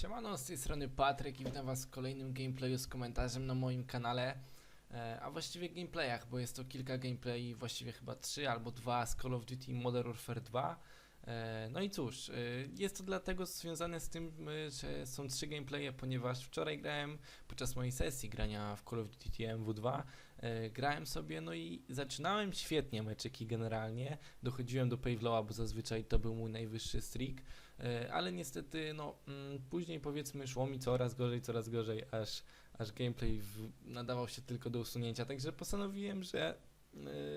Siemano, z tej strony Patryk i witam was w kolejnym gameplayu z komentarzem na moim kanale, e, a właściwie gameplayach, bo jest to kilka gameplay, właściwie chyba trzy albo dwa z Call of Duty Modern Warfare 2. E, No i cóż, e, jest to dlatego związane z tym, że są trzy gameplaye, ponieważ wczoraj grałem podczas mojej sesji grania w Call of Duty MW2, e, grałem sobie, no i zaczynałem świetnie meczyki generalnie, dochodziłem do Pavlowa, bo zazwyczaj to był mój najwyższy streak, E, ale niestety no, mm, później powiedzmy szło mi coraz gorzej, coraz gorzej, aż, aż gameplay w, nadawał się tylko do usunięcia, także postanowiłem, że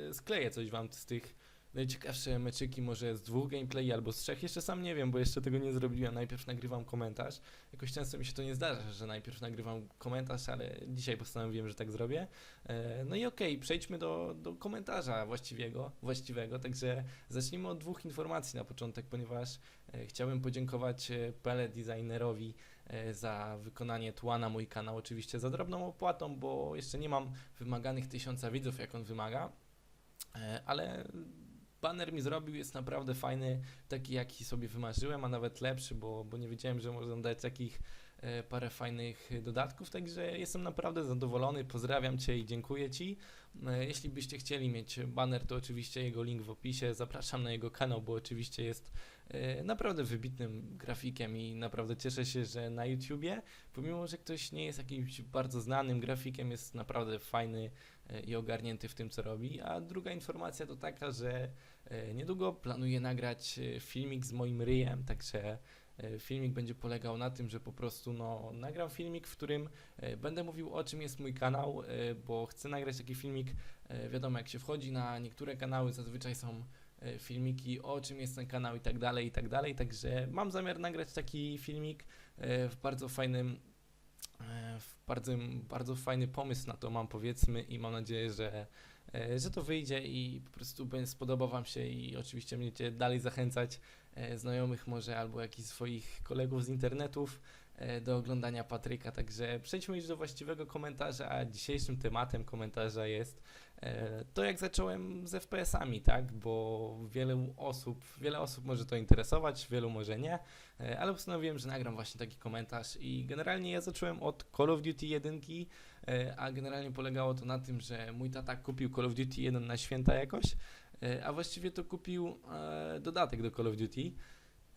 e, skleję coś wam z tych najciekawsze meczyki, może z dwóch gameplay albo z trzech, jeszcze sam nie wiem, bo jeszcze tego nie zrobiłem, najpierw nagrywam komentarz, jakoś często mi się to nie zdarza, że najpierw nagrywam komentarz, ale dzisiaj postanowiłem, że tak zrobię. E, No i okej, przejdźmy do, do komentarza właściwego, właściwego, także zacznijmy od dwóch informacji na początek, ponieważ E, Chciałbym podziękować e, Pele Designerowi za wykonanie tła na mój kanał, oczywiście za drobną opłatą, bo jeszcze nie mam wymaganych tysiąca widzów, jak on wymaga, ale banner mi zrobił, jest naprawdę fajny, taki jaki sobie wymarzyłem, a nawet lepszy, bo, bo nie wiedziałem, że można dać takich e, parę fajnych dodatków, także jestem naprawdę zadowolony, pozdrawiam Cię i dziękuję Ci. E, Jeśli byście chcieli mieć banner, to oczywiście jego link w opisie, zapraszam na jego kanał, bo oczywiście jest e, naprawdę wybitnym grafikiem i naprawdę cieszę się, że na YouTubie, pomimo, że ktoś nie jest jakimś bardzo znanym grafikiem, jest naprawdę fajny i ogarnięty w tym, co robi. A druga informacja to taka, że e, niedługo planuję nagrać e, filmik z moim ryjem, także e, filmik będzie polegał na tym, że po prostu no, nagram filmik, w którym będę mówił o czym jest mój kanał, bo chcę nagrać taki filmik, wiadomo, jak się wchodzi na niektóre kanały, zazwyczaj są filmiki o czym jest ten kanał i tak dalej, i tak dalej, także mam zamiar nagrać taki filmik w bardzo fajnym bardzo, bardzo fajny pomysł na to mam powiedzmy i mam nadzieję, że, e, że to wyjdzie i po prostu będzie spodobał Wam się i oczywiście będziecie dalej zachęcać e, znajomych może albo jakichś swoich kolegów z internetów do oglądania Patryka, także przejdźmy już do właściwego komentarza, a dzisiejszym tematem komentarza jest e, to jak zacząłem z FPS-ami, tak, bo wielu osób, wiele osób może to interesować, wielu może nie, e, ale postanowiłem, że nagram właśnie taki komentarz i generalnie ja zacząłem od Call of Duty 1, e, a generalnie polegało to na tym, że mój tata kupił Call of Duty 1 na święta jakoś, e, a właściwie to kupił e, dodatek do Call of Duty.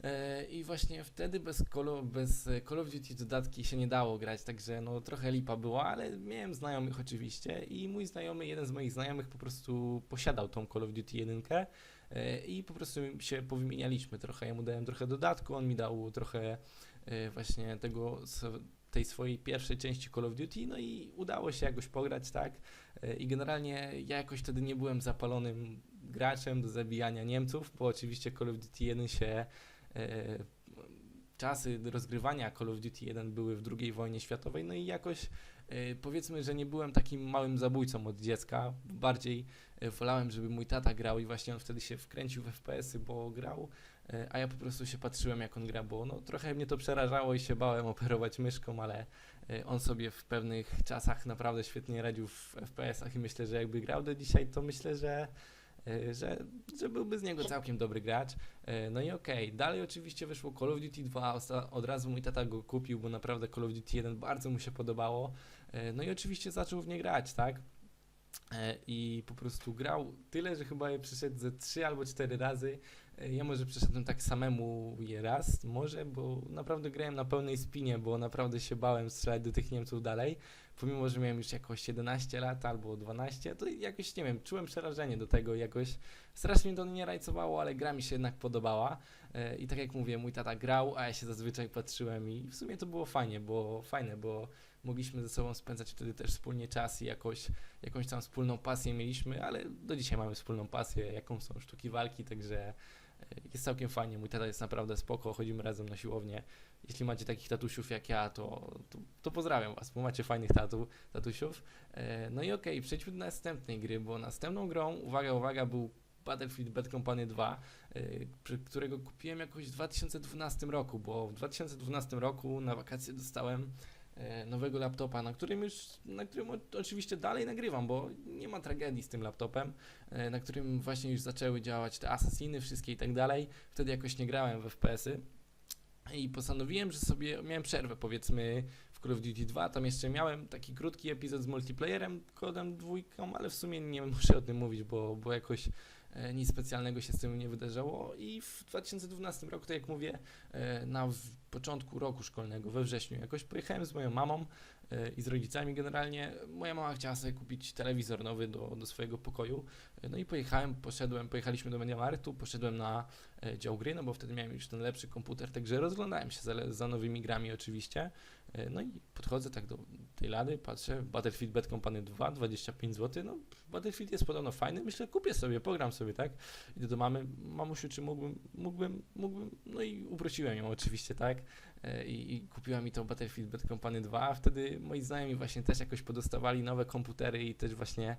E, I właśnie wtedy bez Call, bez e, Call of Duty dodatki się nie dało grać, także no trochę lipa była, ale miałem znajomych oczywiście i mój znajomy, jeden z moich znajomych po prostu posiadał tą Call of Duty 1 e, i po prostu się powymienialiśmy trochę, ja mu dałem trochę dodatku, on mi dał trochę właśnie tego, tej swojej pierwszej części Call of Duty, no i udało się jakoś pograć, tak, i generalnie ja jakoś wtedy nie byłem zapalonym graczem do zabijania Niemców, bo oczywiście Call of Duty 1 się czasy rozgrywania Call of Duty 1 były w II wojnie światowej, no i jakoś e, powiedzmy, że nie byłem takim małym zabójcą od dziecka, bardziej e, wolałem, żeby mój tata grał i właśnie on wtedy się wkręcił w FPS-y, bo grał, e, a ja po prostu się patrzyłem jak on gra, bo no, trochę mnie to przerażało i się bałem operować myszką, ale e, on sobie w pewnych czasach naprawdę świetnie radził w FPS-ach i myślę, że jakby grał do dzisiaj, to myślę, że e, że, że byłby z niego całkiem dobry gracz. E, No i okej, dalej oczywiście wyszło Call of Duty 2, osta- od razu mój tata go kupił, bo naprawdę Call of Duty 1 bardzo mu się podobało. E, No i oczywiście zaczął w nie grać, tak? E, I po prostu grał tyle, że chyba je przeszedł ze 3 albo 4 razy. E, Ja może przeszedłem tak samemu je raz, może, bo naprawdę grałem na pełnej spinie, bo naprawdę się bałem strzelać do tych Niemców dalej. Pomimo, że miałem już jakoś 11 lat albo 12, to jakoś, nie wiem, czułem przerażenie do tego jakoś. Strasznie to nie rajcowało, ale gra mi się jednak podobała. E, I tak jak mówię, mój tata grał, a ja się zazwyczaj patrzyłem i w sumie to było fajnie, bo fajne, bo mogliśmy ze sobą spędzać wtedy też wspólnie czas i jakoś, jakąś tam wspólną pasję mieliśmy, ale do dzisiaj mamy wspólną pasję, jaką są sztuki walki, także jest całkiem fajnie. Mój tata jest naprawdę spoko, chodzimy razem na siłownię. Jeśli macie takich tatusiów jak ja, to, to, to pozdrawiam was, bo macie fajnych tatu, tatusiów. E, No i okej, przejdźmy do następnej gry, bo następną grą, uwaga, uwaga, był Battlefield Bad Company 2, y, przy którego kupiłem jakoś w 2012 roku, bo w 2012 roku na wakacje dostałem e, nowego laptopa, na którym już, na którym oczywiście dalej nagrywam, bo nie ma tragedii z tym laptopem, e, na którym właśnie już zaczęły działać te asasiny wszystkie i tak dalej. Wtedy jakoś nie grałem w FPS-y. i postanowiłem, że sobie miałem przerwę powiedzmy w Call of Duty 2, tam jeszcze miałem taki krótki epizod z multiplayerem, kodem dwójką, ale w sumie nie muszę o tym mówić, bo, bo jakoś e, nic specjalnego się z tym nie wydarzało i w 2012 roku, tak jak mówię, e, na początku roku szkolnego, we wrześniu jakoś pojechałem z moją mamą e, i z rodzicami generalnie. Moja mama chciała sobie kupić telewizor nowy do, do swojego pokoju, e, no i pojechałem, poszedłem, pojechaliśmy do Mediamarktu, poszedłem na e, dział gry, no bo wtedy miałem już ten lepszy komputer, także rozglądałem się za, za nowymi grami oczywiście. E, No i podchodzę tak do tej lady, patrzę, Battlefield Bad Company 2, 25 zł, no Battlefield jest podobno fajny, myślę, kupię sobie, pogram sobie, tak? Idę do mamy, mamusiu, czy mógłbym, mógłbym, mógłbym, no i uprosiłem ją oczywiście, tak? E, I, i kupiła mi to Battlefield Bad Company 2, a wtedy moi znajomi właśnie też jakoś podostawali nowe komputery i też właśnie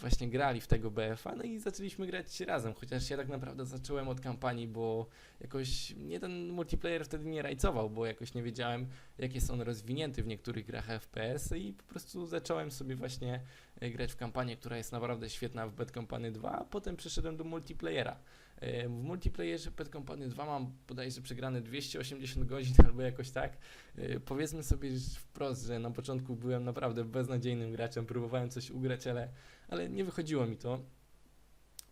właśnie grali w tego BF-a, no i zaczęliśmy grać razem, chociaż ja tak naprawdę zacząłem od kampanii, bo jakoś mnie ten multiplayer wtedy nie rajcował, bo jakoś nie wiedziałem, jak jest on rozwinięty w niektórych grach FPS i po prostu zacząłem sobie właśnie e, grać w kampanię, która jest naprawdę świetna w Bad Company 2, a potem przeszedłem do multiplayera. E, W multiplayerze Bad Company 2 mam bodajże przegrane 280 godzin albo jakoś tak. E, Powiedzmy sobie wprost, że na początku byłem naprawdę beznadziejnym graczem, próbowałem coś ugrać, ale, ale nie wychodziło mi to.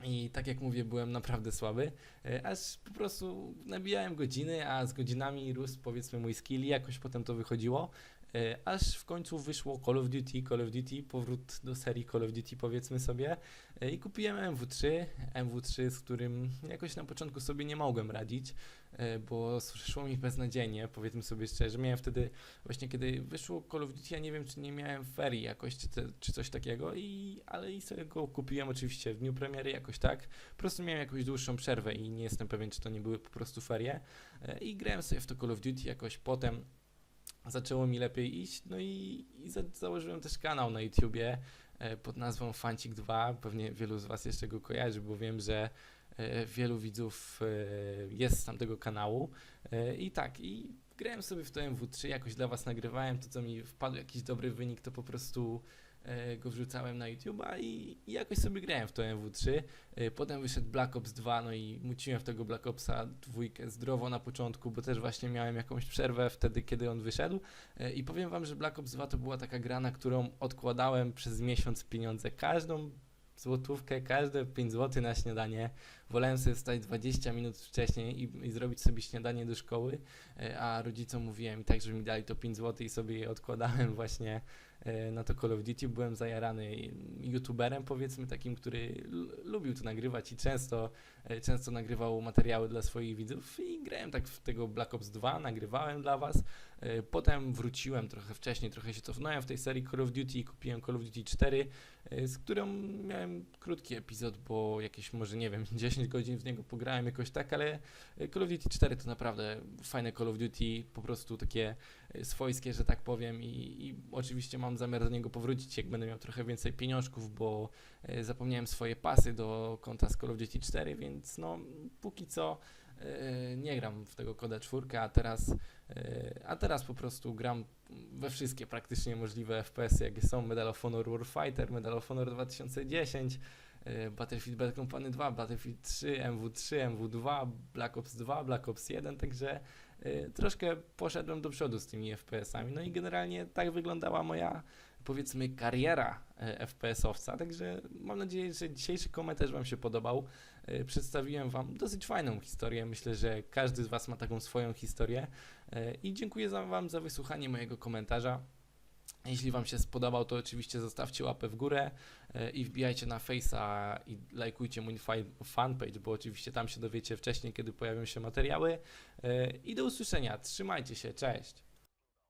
I tak jak mówię, byłem naprawdę słaby, e, aż po prostu nabijałem godziny, a z godzinami rósł powiedzmy mój skill i jakoś potem to wychodziło. E, Aż w końcu wyszło Call of Duty, Call of Duty, powrót do serii Call of Duty powiedzmy sobie E, i kupiłem MW3, MW3, z którym jakoś na początku sobie nie mogłem radzić, e, bo szło mi beznadziejnie, powiedzmy sobie szczerze. Miałem wtedy, właśnie kiedy wyszło Call of Duty, ja nie wiem czy nie miałem ferii jakoś, czy, czy coś takiego, i, ale i sobie go kupiłem oczywiście w dniu premiery jakoś tak. Po prostu miałem jakąś dłuższą przerwę i nie jestem pewien, czy to nie były po prostu ferie. I grałem sobie w to Call of Duty jakoś potem. Zaczęło mi lepiej iść, no i, i za, założyłem też kanał na YouTubie e, pod nazwą Fancik 2. Pewnie wielu z Was jeszcze go kojarzy, bo wiem, że e, wielu widzów e, jest z tamtego kanału. I tak, i grałem sobie w to MW3, jakoś dla Was nagrywałem, to co mi wpadł jakiś dobry wynik, to po prostu go wrzucałem na YouTube'a i, jakoś sobie grałem w to MW3. E, Potem wyszedł Black Ops 2, no i muciłem w tego Black Opsa dwójkę zdrowo na początku, bo też właśnie miałem jakąś przerwę wtedy, kiedy on wyszedł. E, I powiem Wam, że Black Ops 2 to była taka gra, na którą odkładałem przez miesiąc pieniądze. Każdą złotówkę, każde 5 zł na śniadanie. Wolałem sobie wstać 20 minut wcześniej i, i zrobić sobie śniadanie do szkoły, e, a rodzicom mówiłem i tak, żeby mi dali to 5 zł i sobie je odkładałem właśnie e, na to Call of Duty. Byłem zajarany youtuberem powiedzmy takim, który lubił to nagrywać i często, e, często nagrywał materiały dla swoich widzów i grałem tak w tego Black Ops 2, nagrywałem dla was. E, Potem wróciłem trochę wcześniej, trochę się cofnąłem w tej serii Call of Duty i kupiłem Call of Duty 4, e, z którą miałem krótki epizod, bo jakieś może nie wiem, 10 godzin w niego pograłem jakoś tak, ale e, Call of Duty 4 to naprawdę fajne Call of Duty, po prostu takie e, swojskie, że tak powiem i, i oczywiście mam zamiar do niego powrócić, jak będę miał trochę więcej pieniążków, bo e, zapomniałem swoje pasy do konta z Call of Duty 4, więc no póki co e, nie gram w tego koda 4, a teraz E, A teraz po prostu gram we wszystkie praktycznie możliwe FPS-y, jakie są Medal of Honor Warfighter, Medal of Honor 2010, e, Battlefield Bad Company 2, Battlefield 3, MW3, MW2, Black Ops 2, Black Ops 1, także e, troszkę poszedłem do przodu z tymi FPS-ami. No i generalnie tak wyglądała moja powiedzmy kariera e, FPS-owca, także mam nadzieję, że dzisiejszy komentarz Wam się podobał. E, Przedstawiłem Wam dosyć fajną historię. Myślę, że każdy z Was ma taką swoją historię. E, I dziękuję Wam za wysłuchanie mojego komentarza. Jeśli Wam się spodobał, to oczywiście zostawcie łapę w górę e, i wbijajcie na Face'a i lajkujcie mój fanpage, bo oczywiście tam się dowiecie wcześniej, kiedy pojawią się materiały. I do usłyszenia. Trzymajcie się. Cześć.